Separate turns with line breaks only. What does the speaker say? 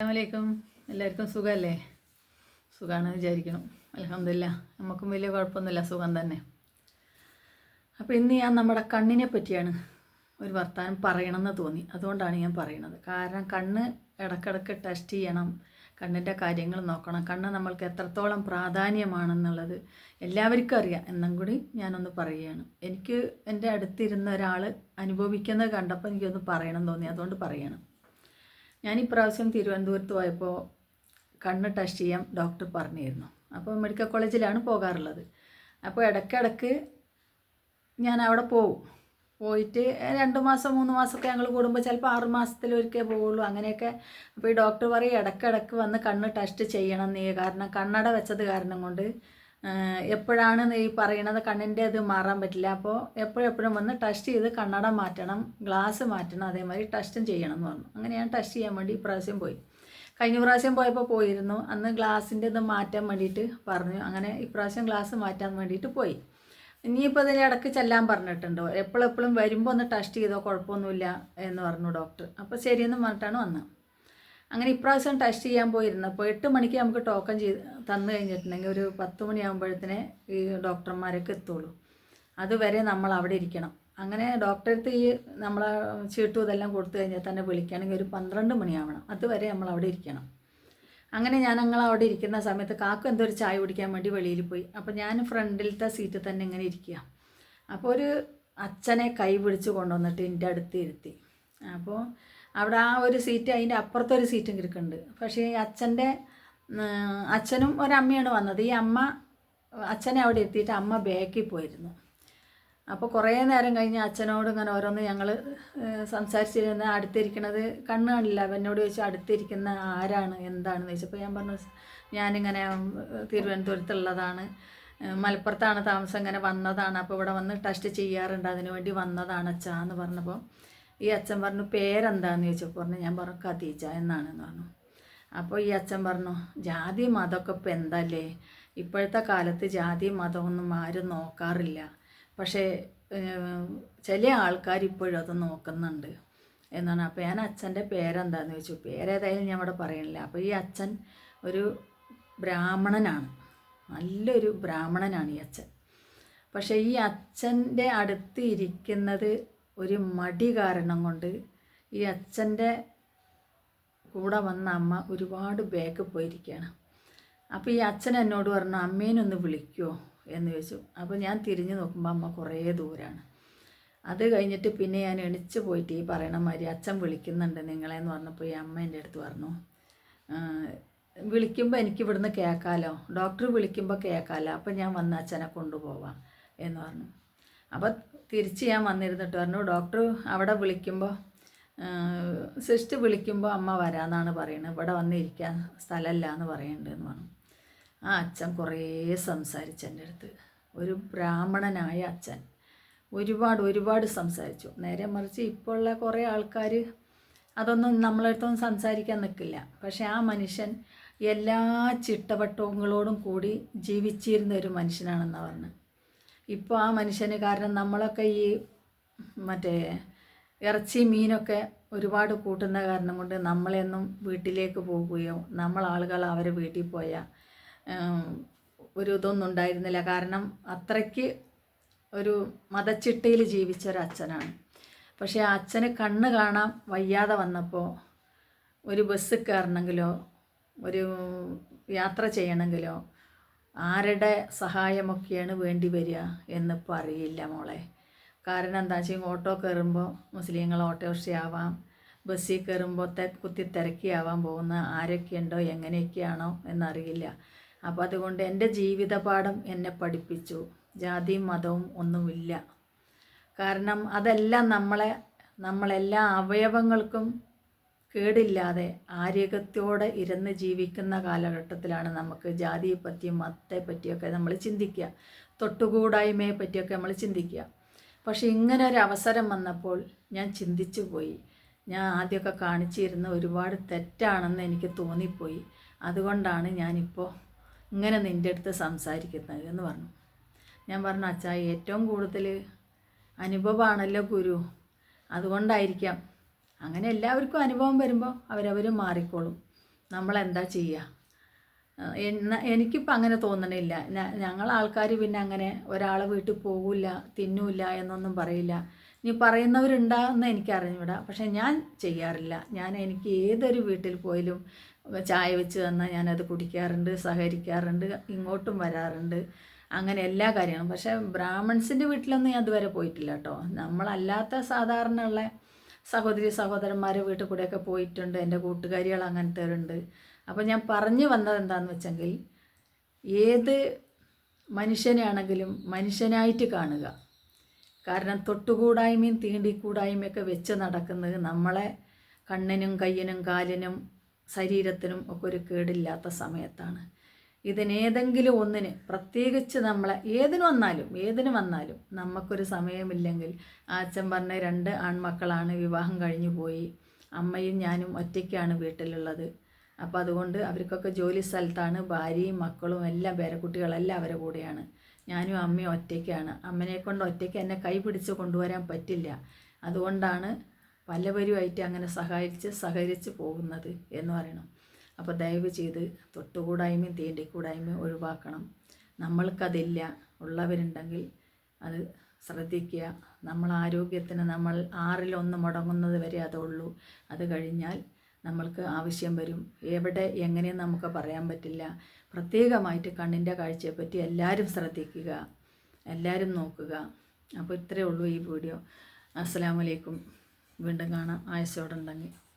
അസ്സാമലൈക്കും എല്ലാവർക്കും സുഖമല്ലേ സുഖമാണെന്ന് വിചാരിക്കണം അലഹമില്ല നമുക്കും വലിയ കുഴപ്പമൊന്നുമില്ല. സുഖം തന്നെ. അപ്പോൾ ഇന്ന് ഞാൻ നമ്മുടെ കണ്ണിനെ പറ്റിയാണ് ഒരു വർത്തമാനം പറയണമെന്ന് തോന്നി. അതുകൊണ്ടാണ് ഞാൻ പറയുന്നത്. കാരണം കണ്ണ് ഇടക്കിടക്ക് ടെസ്റ്റ് ചെയ്യണം. കണ്ണിന്റെ കാര്യങ്ങൾ നോക്കണം. കണ്ണ് നമ്മൾക്ക് എത്രത്തോളം പ്രാധാന്യമാണെന്നുള്ളത് എല്ലാവർക്കും അറിയാം. എന്നും കൂടി ഞാനൊന്ന് പറയുകയാണ്. എനിക്ക് എന്റെ അടുത്തിരുന്ന ഒരാൾ അനുഭവിക്കുന്നത് കണ്ടപ്പോൾ എനിക്കൊന്ന് പറയണം തോന്നി. അതുകൊണ്ട് പറയണം. ഞാൻ ഇപ്രാവശ്യം തിരുവനന്തപുരത്ത് പോയപ്പോൾ കണ്ണ് ടെസ്റ്റ് ചെയ്യാൻ ഡോക്ടർ പറഞ്ഞിരുന്നു. അപ്പോൾ മെഡിക്കൽ കോളേജിലാണ് പോകാറുള്ളത്. അപ്പോൾ ഇടയ്ക്കിടയ്ക്ക് ഞാൻ അവിടെ പോവും. പോയിട്ട് രണ്ട് മാസം മൂന്ന് മാസമൊക്കെ ഞങ്ങൾ കൂടുമ്പോൾ ചിലപ്പോൾ ആറ് മാസത്തിലൊരിക്കേ പോവുള്ളൂ അങ്ങനെയൊക്കെ. അപ്പോൾ ഈ ഡോക്ടർ പറയും ഇടയ്ക്കിടയ്ക്ക് വന്ന് കണ്ണ് ടെസ്റ്റ് ചെയ്യണം നീ. കാരണം കണ്ണട വെച്ചത് കാരണം കൊണ്ട് എപ്പോഴാണ് ഈ പറയണത് കണ്ണിന്റെ അത് മാറാൻ പറ്റില്ല. അപ്പോൾ എപ്പോഴെപ്പോഴും വന്ന് ടെസ്റ്റ് ചെയ്ത് കണ്ണട മാറ്റണം ഗ്ലാസ് മാറ്റണം അതേമാതിരി ടെസ്റ്റും ചെയ്യണം എന്ന് പറഞ്ഞു. അങ്ങനെ ഞാൻ ടെസ്റ്റ് ചെയ്യാൻ വേണ്ടി ഇപ്രാവശ്യം പോയി. കഴിഞ്ഞ പ്രാവശ്യം പോയപ്പോൾ പോയിരുന്നു. അന്ന് ഗ്ലാസിന്റെ ഇത് മാറ്റാൻ വേണ്ടിയിട്ട് പറഞ്ഞു. അങ്ങനെ ഇപ്രാവശ്യം ഗ്ലാസ് മാറ്റാൻ വേണ്ടിയിട്ട് പോയി. ഇനിയിപ്പോൾ ഇതിന്റെ ഇടയ്ക്ക് ചെല്ലാൻ പറഞ്ഞിട്ടുണ്ടോ? എപ്പോഴെപ്പോഴും വരുമ്പോൾ ഒന്ന് ടെസ്റ്റ് ചെയ്തോ കുഴപ്പമൊന്നുമില്ല എന്ന് പറഞ്ഞു ഡോക്ടർ അപ്പോൾ ശരിയെന്ന് പറഞ്ഞിട്ടാണ് വന്നത്. അങ്ങനെ ഇപ്രാവശ്യം ടെസ്റ്റ് ചെയ്യാൻ പോയിരുന്നപ്പോൾ എട്ട് മണിക്ക് നമുക്ക് ടോക്കൺ ചെയ്ത് തന്നു കഴിഞ്ഞിട്ടുണ്ടെങ്കിൽ ഒരു പത്ത് മണിയാകുമ്പോഴത്തേനെ ഈ ഡോക്ടർമാരൊക്കെ എത്തുള്ളൂ. അതുവരെ നമ്മൾ അവിടെ ഇരിക്കണം. അങ്ങനെ ഡോക്ടറെടുത്ത് ഈ നമ്മളെ ചീട്ടും ഇതെല്ലാം കൊടുത്തു കഴിഞ്ഞാൽ തന്നെ വിളിക്കുകയാണെങ്കിൽ ഒരു പന്ത്രണ്ട് മണിയാവണം. അതുവരെ നമ്മൾ അവിടെ ഇരിക്കണം. അങ്ങനെ ഞാൻ ഞങ്ങൾ അവിടെ ഇരിക്കുന്ന സമയത്ത് കാക്ക എന്തോ ഒരു ചായ കുടിക്കാൻ വേണ്ടി വെളിയിൽ പോയി. അപ്പോൾ ഞാൻ ഫ്രണ്ടിലത്തെ സീറ്റിൽ തന്നെ ഇങ്ങനെ ഇരിക്കുക. അപ്പോൾ ഒരു അച്ഛനെ കൈ പിടിച്ച് കൊണ്ടുവന്നിട്ട് എന്റെ അടുത്ത് ഇരുത്തി. അപ്പോൾ അവിടെ ആ ഒരു സീറ്റ് അതിന്റെ അപ്പുറത്തെ ഒരു സീറ്റും കിടക്കുന്നുണ്ട് പക്ഷേ ഈ അച്ഛന്റെ അച്ഛനും ഒരമ്മയാണ് വന്നത്. ഈ അമ്മ അച്ഛനെ അവിടെ എത്തിയിട്ട് അമ്മ ബാക്കിൽ പോയിരുന്നു. അപ്പോൾ കുറേ നേരം കഴിഞ്ഞ് അച്ഛനോട് ഇങ്ങനെ ഓരോന്ന് ഞങ്ങൾ സംസാരിച്ചിരുന്ന അടുത്തിരിക്കണത് കണ്ണ് കാണില്ല. എന്നോട് ചോദിച്ചു അടുത്തിരിക്കുന്ന ആരാണ്? എന്താണെന്ന്? ചോദിച്ചപ്പോൾ ഞാൻ പറഞ്ഞു ഞാനിങ്ങനെ തിരുവനന്തപുരത്തുള്ളതാണ്. മലപ്പുറത്താണ് താമസം. ഇങ്ങനെ വന്നതാണ്. അപ്പോൾ ഇവിടെ വന്ന് ടെസ്റ്റ് ചെയ്യാറുണ്ട്. അതിനുവേണ്ടി വന്നതാണ് അച്ഛാ എന്ന് പറഞ്ഞപ്പോൾ ഈ അച്ഛൻ പറഞ്ഞു പേരെന്താന്ന് ചോദിച്ചപ്പോൾ പറഞ്ഞു ഞാൻ പറഞ്ഞു ഖദീജ എന്നാണെന്ന് പറഞ്ഞു. അപ്പോൾ ഈ അച്ഛൻ പറഞ്ഞു ജാതി മതമൊക്കെ ഇപ്പം എന്തല്ലേ? ഇപ്പോഴത്തെ കാലത്ത് ജാതി മതമൊന്നും ആരും നോക്കാറില്ല. പക്ഷേ ചില ആൾക്കാർ ഇപ്പോഴും അത് നോക്കുന്നുണ്ട്. എന്നാണ്. അപ്പോൾ ഞാൻ അച്ഛന്റെ പേരെന്താന്ന് ചോദിച്ചു. പേരേതായാലും ഞാൻ ഇവിടെ പറയണില്ല. അപ്പോൾ ഈ അച്ഛൻ ഒരു ബ്രാഹ്മണനാണ്. നല്ലൊരു ബ്രാഹ്മണനാണ് ഈ അച്ഛൻ. പക്ഷേ ഈ അച്ഛന്റെ അടുത്ത് ഇരിക്കുന്നത് ഒരു മടി കാരണം കൊണ്ട് ഈ അച്ഛന്റെ കൂടെ വന്ന അമ്മ ഒരുപാട് ബാക്ക് പോയിരിക്കുകയാണ്. അപ്പോൾ ഈ അച്ഛൻ എന്നോട് പറഞ്ഞു അമ്മേനൊന്ന് വിളിക്കുമോ എന്ന് ചോദിച്ചു. അപ്പോൾ ഞാൻ തിരിഞ്ഞു നോക്കുമ്പോൾ അമ്മ കുറേ ദൂരാണ്. അത് കഴിഞ്ഞിട്ട് പിന്നെ ഞാൻ എണിച്ച് പോയിട്ട് ഈ പറയണ മാതിരി അച്ഛൻ വിളിക്കുന്നുണ്ട് നിങ്ങളെന്ന് പറഞ്ഞപ്പോൾ ഈ അമ്മ എന്റെ അടുത്ത് പറഞ്ഞു വിളിക്കുമ്പോൾ എനിക്ക് ഇവിടുന്ന് കേൾക്കാമല്ലോ ഡോക്ടർ വിളിക്കുമ്പോൾ കേൾക്കാമല്ലോ അപ്പോൾ ഞാൻ വന്ന് അച്ഛനെ കൊണ്ടുപോവാം എന്ന് പറഞ്ഞു. അപ്പോൾ തിരിച്ച് ഞാൻ വന്നിരുന്നിട്ട് പറഞ്ഞു ഡോക്ടർ അവിടെ വിളിക്കുമ്പോൾ സിസ്റ്റ് വിളിക്കുമ്പോൾ അമ്മ വരാമെന്നാണ് പറയുന്നത് ഇവിടെ വന്നിരിക്കാൻ സ്ഥലമല്ല എന്ന് പറയുന്നുണ്ട് എന്ന് പറഞ്ഞു. ആ അച്ഛൻ കുറേ സംസാരിച്ചു എന്റെ അടുത്ത്. ഒരു ബ്രാഹ്മണനായ അച്ഛൻ ഒരുപാട് ഒരുപാട് സംസാരിച്ചു. നേരെ മറിച്ച് ഇപ്പോൾ ഉള്ള കുറേ ആൾക്കാർ അതൊന്നും നമ്മളടുത്തൊന്നും സംസാരിക്കാൻ നിൽക്കില്ല. പക്ഷേ ആ മനുഷ്യൻ എല്ലാ ചിട്ടവട്ടങ്ങളോടും കൂടി ജീവിച്ചിരുന്ന ഒരു മനുഷ്യനാണെന്നാണ് പറഞ്ഞത് ഇപ്പോൾ ആ മനുഷ്യന് കാരണം നമ്മളൊക്കെ ഈ മറ്റേ ഇറച്ചി മീനൊക്കെ ഒരുപാട് കൂട്ടുന്ന കാരണം കൊണ്ട് നമ്മളെന്നും വീട്ടിലേക്ക് പോകുകയോ നമ്മൾ ആളുകൾ അവരെ വീട്ടിൽ പോയ ഒരു ഇതൊന്നും ഉണ്ടായിരുന്നില്ല. കാരണം അത്രയ്ക്ക് ഒരു മതച്ചിട്ടയിൽ ജീവിച്ച ഒരു അച്ഛനാണ്. പക്ഷേ ആ അച്ഛന് കണ്ണ് കാണാൻ വയ്യാതെ വന്നപ്പോൾ ഒരു ബസ് കയറണമെങ്കിലോ ഒരു യാത്ര ചെയ്യണമെങ്കിലോ ആരുടെ സഹായമൊക്കെയാണ് വേണ്ടി വരിക എന്നിപ്പോൾ അറിയില്ല മോളെ. കാരണം എന്താ വെച്ചാൽ ഓട്ടോ കയറുമ്പോൾ മുസ്ലിങ്ങൾ ഓട്ടോറിക്ഷയാവാം ബസ്സിൽ കയറുമ്പോൾ തെ കുത്തി തിരക്കിയാവാൻ പോകുന്ന ആരൊക്കെയുണ്ടോ എങ്ങനെയൊക്കെയാണോ എന്നറിയില്ല. അപ്പോൾ അതുകൊണ്ട് എന്റെ ജീവിതപാഠം എന്നെ പഠിപ്പിച്ചു. ജാതിയും മതവും ഒന്നുമില്ല. കാരണം അതെല്ലാം നമ്മളെ നമ്മളെല്ലാ അവയവങ്ങൾക്കും കേടില്ലാതെ ആരോഗ്യത്തോടെ ഇരുന്ന് ജീവിക്കുന്ന കാലഘട്ടത്തിലാണ് നമുക്ക് ജാതിയെ പറ്റിയും മതത്തെ പറ്റിയൊക്കെ നമ്മൾ ചിന്തിക്കുക. തൊട്ടുകൂടായ്മയെ പറ്റിയൊക്കെ നമ്മൾ ചിന്തിക്കുക. പക്ഷേ ഇങ്ങനെ ഒരു അവസരം വന്നപ്പോൾ ഞാൻ ചിന്തിച്ചു പോയി ഞാൻ ആദ്യമൊക്കെ കാണിച്ചിരുന്ന ഒരുപാട് തെറ്റാണെന്ന് എനിക്ക് തോന്നിപ്പോയി. അതുകൊണ്ടാണ് ഞാനിപ്പോൾ ഇങ്ങനെ നിന്റെ അടുത്ത് സംസാരിക്കുന്നത് എന്ന് പറഞ്ഞു. ഞാൻ പറഞ്ഞു അച്ഛാ ഏറ്റവും കൂടുതൽ അനുഭവമാണല്ലോ ഗുരു. അതുകൊണ്ടായിരിക്കാം അങ്ങനെ എല്ലാവർക്കും അനുഭവം വരുമ്പോൾ അവരവർ മാറിക്കോളും. നമ്മളെന്താ ചെയ്യുക എനിക്കിപ്പോൾ അങ്ങനെ തോന്നണില്ല. ഞങ്ങൾ ആൾക്കാർ പിന്നെ അങ്ങനെ ഒരാളെ വീട്ടിൽ പോകില്ല തിന്നൂല്ല എന്നൊന്നും പറയില്ല. ഇനി പറയുന്നവരുണ്ടാകുന്ന എനിക്കറിഞ്ഞൂടാ. പക്ഷെ ഞാൻ ചെയ്യാറില്ല. ഞാൻ എനിക്ക് ഏതൊരു വീട്ടിൽ പോയാലും ചായ വെച്ച് തന്നാൽ ഞാനത് കുടിക്കാറുണ്ട് സഹകരിക്കാറുണ്ട് ഇങ്ങോട്ടും വരാറുണ്ട്. അങ്ങനെ എല്ലാ കാര്യങ്ങളും. പക്ഷേ ബ്രാഹ്മൺസിന്റെ വീട്ടിലൊന്നും ഞാൻ അതുവരെ പോയിട്ടില്ല കേട്ടോ നമ്മളല്ലാത്ത സാധാരണ ഉള്ള സഹോദരി സഹോദരന്മാരെ വീട്ടിൽ കൂടെയൊക്കെ പോയിട്ടുണ്ട് എന്റെ കൂട്ടുകാരികൾ അങ്ങനത്തെ അപ്പോൾ ഞാൻ പറഞ്ഞു വന്നത് എന്താണെന്ന് വെച്ചെങ്കിൽ ഏത് മനുഷ്യനാണെങ്കിലും മനുഷ്യനായിട്ട് കാണുക. കാരണം തൊട്ടുകൂടായ്മയും തീണ്ടിക്കൂടായ്മയൊക്കെ വെച്ച് നടക്കുന്നത് നമ്മളെ കണ്ണിനും കയ്യിനും കാലിനും ശരീരത്തിനും ഒക്കെ ഒരു കേടില്ലാത്ത സമയത്താണ്. ഇതിനേതെങ്കിലും ഒന്നിന് പ്രത്യേകിച്ച് നമ്മളെ ഏതിനു വന്നാലും ഏതിനു വന്നാലും നമുക്കൊരു സമയമില്ലെങ്കിൽ അച്ഛൻ പറഞ്ഞ രണ്ട് ആൺമക്കളാണ് വിവാഹം കഴിഞ്ഞു പോയി. അമ്മയും ഞാനും ഒറ്റയ്ക്കാണ് വീട്ടിലുള്ളത്. അപ്പോൾ അതുകൊണ്ട് അവർക്കൊക്കെ ജോലി സ്ഥലത്താണ് ഭാര്യയും മക്കളും എല്ലാം പേരക്കുട്ടികളെല്ലാം അവരെ കൂടെയാണ്. ഞാനും അമ്മയും ഒറ്റയ്ക്കാണ്. അമ്മനെ കൊണ്ട് ഒറ്റയ്ക്ക് എന്നെ കൈ പിടിച്ച് കൊണ്ടുവരാൻ പറ്റില്ല. അതുകൊണ്ടാണ് പലവരുമായിട്ട് അങ്ങനെ സഹായിച്ച് സഹകരിച്ച് പോകുന്നത് എന്ന് പറയണം. അപ്പോൾ ദയവ് ചെയ്ത് തൊട്ടുകൂടായ്മയും തീണ്ടിക്കൂടായ്മയും ഒഴിവാക്കണം. നമ്മൾക്കതില്ല. ഉള്ളവരുണ്ടെങ്കിൽ അത് ശ്രദ്ധിക്കുക. നമ്മൾ ആരോഗ്യത്തിന് നമ്മൾ ആറിലൊന്ന് മുടങ്ങുന്നത് വരെ അതുള്ളൂ അത് കഴിഞ്ഞാൽ നമ്മൾക്ക് ആവശ്യം വരും. എവിടെ എങ്ങനെ നമുക്ക് പറയാൻ പറ്റില്ല. പ്രത്യേകമായിട്ട് കണ്ണിന്റെ കാഴ്ചയെപ്പറ്റി എല്ലാവരും ശ്രദ്ധിക്കുക. എല്ലാവരും നോക്കുക. അപ്പോൾ ഇത്രയേ ഉള്ളൂ ഈ വീഡിയോ. അസ്സാം വലൈക്കും വീണ്ടും കാണാം. ആയസോടുണ്ടെങ്കിൽ